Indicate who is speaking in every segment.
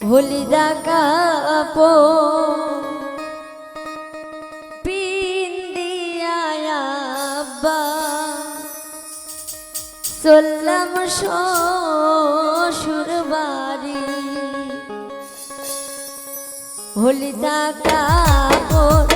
Speaker 1: হলিদা cup পিন্দিয়াবা চললাম শ্বশুর বাড়ি। হলিদা কাপড়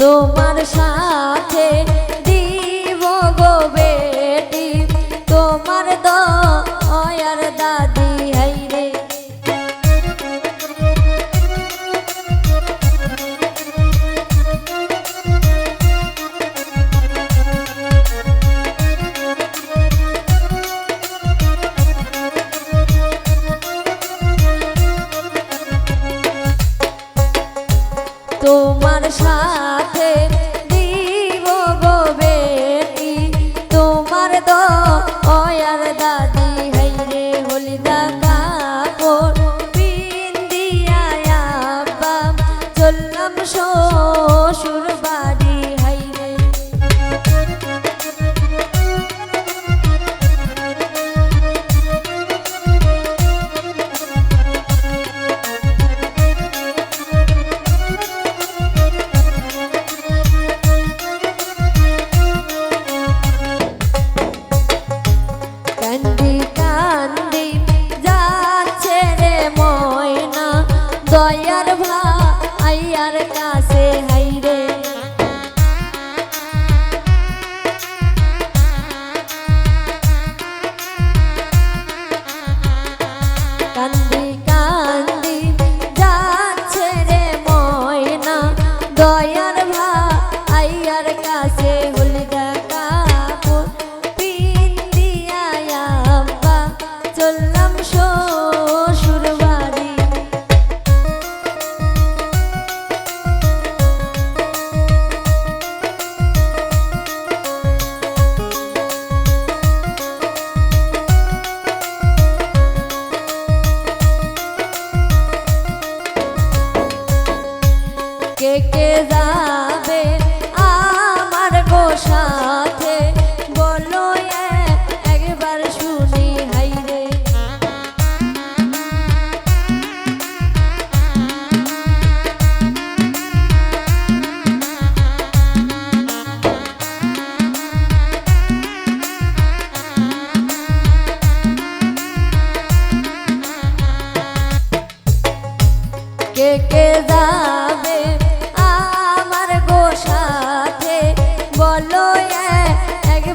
Speaker 1: তোমার সাথে দিব গো বেটি। তোমার দয়ার দাদি হাইরে তোমার সাথে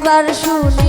Speaker 1: একবার শুনে